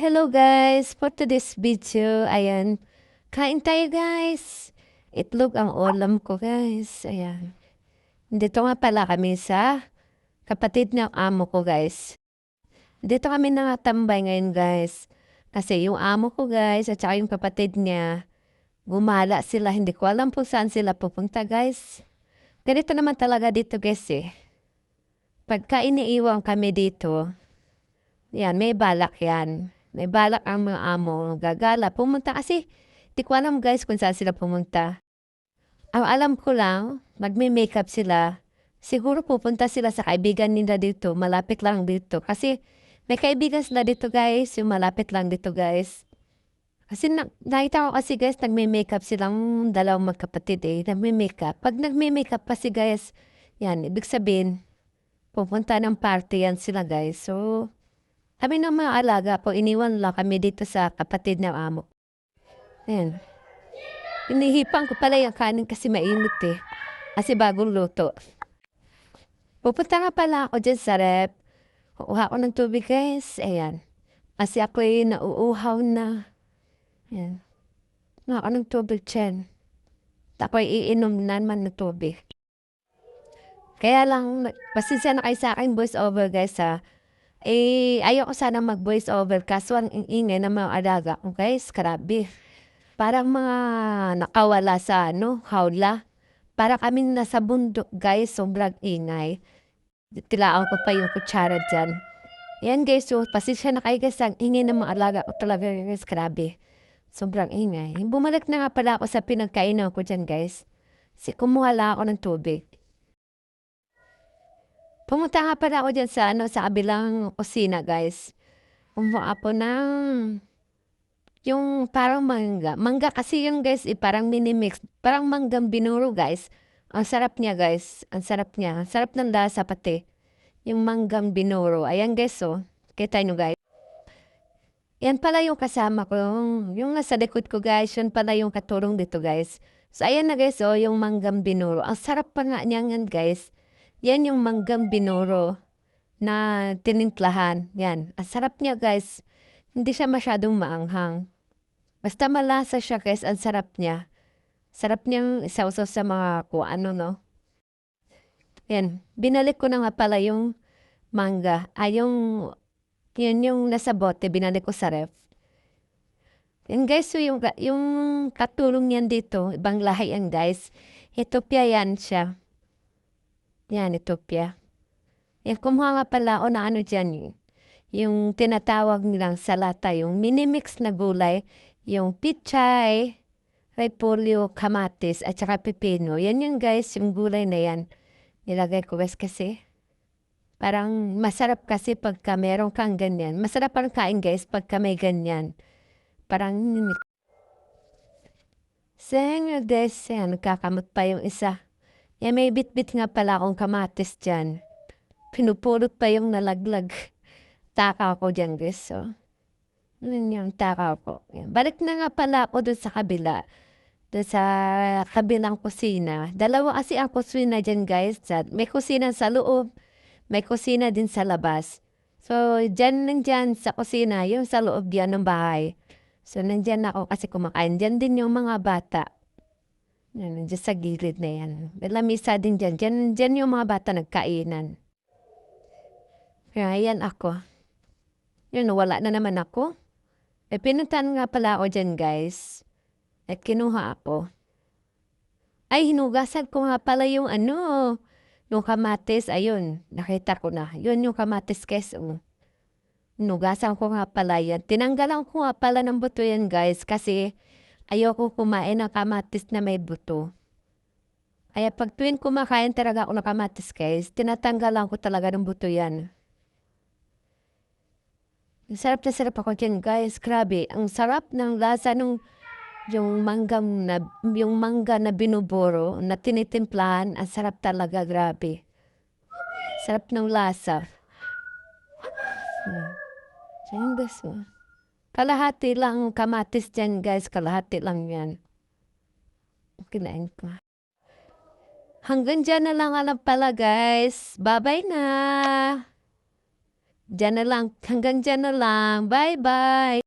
Hello guys! For today's video, ayan, kain tayo guys! Itlog ang ulam ko guys, ayan. Dito nga pala kami sa kapatid ng amo ko guys. Dito kami nakatambay ngayon guys. Kasi yung amo ko guys at saka yung kapatid niya, gumala sila. Hindi ko alam kung saan sila pupunta guys. Ganito naman talaga dito guys eh. Pagka iniiwan kami dito, yan, may balak yan. May balak ang mga amo, gagala, pumunta kasi di ko alam guys kung saan sila pumunta. Ang alam ko lang, magme-makeup sila. Siguro pupunta sila sa kaibigan nila dito, malapit lang dito. Kasi may kaibigan sila dito guys, yung malapit lang dito guys. Kasi na, nakita ko kasi guys, nagme-makeup silang dalawang magkapatid eh, nagme-makeup. Pag nagme-makeup kasi guys, yan, ibig sabihin, pupunta ng party yan sila guys. So, kami ng mga alaga po, iniwan lang kami dito sa kapatid ng amo. Ayan. Inihipan ko pala yung kanin kasi mainit eh. Kasi bagong luto. Pupunta nga pala ako dyan sa rep. Kukuha ko ng tubig guys. Ayan. Kasi ako'y nauuhaw na. Ayan. Kuha ko ng tubig dyan. Ako'y iinom na naman ng tubig. Kaya lang, pasensya na kayo sa akin voice over guys ha. Eh, ayoko sana mag-voice over kaso ang ingay ng mga alaga ko guys, grabe. Parang mga nakawala sa ano, hawla. Para kami nasa bundok guys, sobrang ingay. Tilaan ko pa yung kutsara dyan. Yan guys, so pasensya na kayo guys, ang ingay ng mga alaga ko talaga guys, grabe. Sobrang ingay. Bumalik na nga pala ako sa pinagkainan ko dyan guys. Si kumuha ako ng tubig. Pumunta nga pala ako dyan sa, ano, sa kabilang kusina, guys. Kumuha ako ng yung parang mangga. Mangga kasi yun, guys, eh, parang mini-mix. Parang manggang binuro, guys. Ang sarap niya, guys. Ang sarap niya. Ang sarap ng lasa pati. Yung manggang binuro. Ayan, guys, oh. Kita nyo, guys. Yan pala yung kasama ko. Yung nasa likod ko, guys. Yun pala yung katulong dito, guys. So, ayan na, guys, oh. Yung manggang binuro. Ang sarap pa nga niyan, yan, guys. Yan yung manggang binuro na tininklahan. Yan. Ang sarap niya guys. Hindi siya masyadong maanghang. Basta malasa siya guys. Ang sarap niya. Sarap niyang isawsaw sa mga kung ano no. Yan. Binalik ko na nga pala yung manga. Ay yung, yun yung nasa bote. Binalik ko sa ref. Yan guys, so yung, yung katulong yan dito, ibang lahi yan guys. Ethiopia yan siya. Yan, Ethiopia. Yan, kumuha pala o na ano dyan yung, yung tinatawag nilang salata, yung minimix na gulay, yung pichay, repolyo, kamatis, at saka pepino. Yan yung guys, yung gulay na yan. Nilagay ko guys kasi. Parang masarap kasi pagka meron kang ganyan. Masarap ang kain guys pagka may ganyan. Parang Senyo des, yan, nagkakamot pa yung isa. Yeah, may bit-bit nga pala akong kamatis dyan. Pinupulot pa yung nalaglag. Taka ko dyan, guys. So, yun yung taka ko. Balik na nga pala ako doon sa kabila. Doon sa kabilang kusina. Dalawa kasi ang kusina dyan, guys. May kusina sa loob. May kusina din sa labas. So, dyan nang dyan sa kusina, yung sa loob yan ng bahay. So, nandyan ako kasi kumakain. Dyan din yung mga bata. Yan, nandiyan sa gilid na yan. May lamisa din dyan. dyan. Dyan yung mga bata nagkainan. Kaya yan ako. Yun, wala na naman ako. Eh, pinuntan nga pala ako dyan, guys. At kinuha ako. Ay, hinugasan ko nga pala yung ano, yung kamatis. Ayun, nakita ko na. Yun yung kamatis keso. Hinugasan ko nga pala yan. Tinanggalan ko nga pala ng buto yan, guys. Kasi, Ayoko kumain ng kamatis na may buto. Kaya pag tuwing kumakain talaga ako ng kamatis guys, tinatanggalan ko talaga ng buto yan. Ang sarap na sarap ako dyan guys, grabe. Ang sarap ng lasa ng yung mangga na, yung mangga na binuburo, na tinitimplahan, ang sarap talaga, grabe. Sarap ng lasa. Hmm. Diyan guys, oh. Kalahati lang kamatis dyan guys, kalahati lang yan. Kinain ko. Hanggang dyan na lang alam pala guys. Bye-bye na! Diyan na lang. Hanggang diyan na lang. Bye-bye!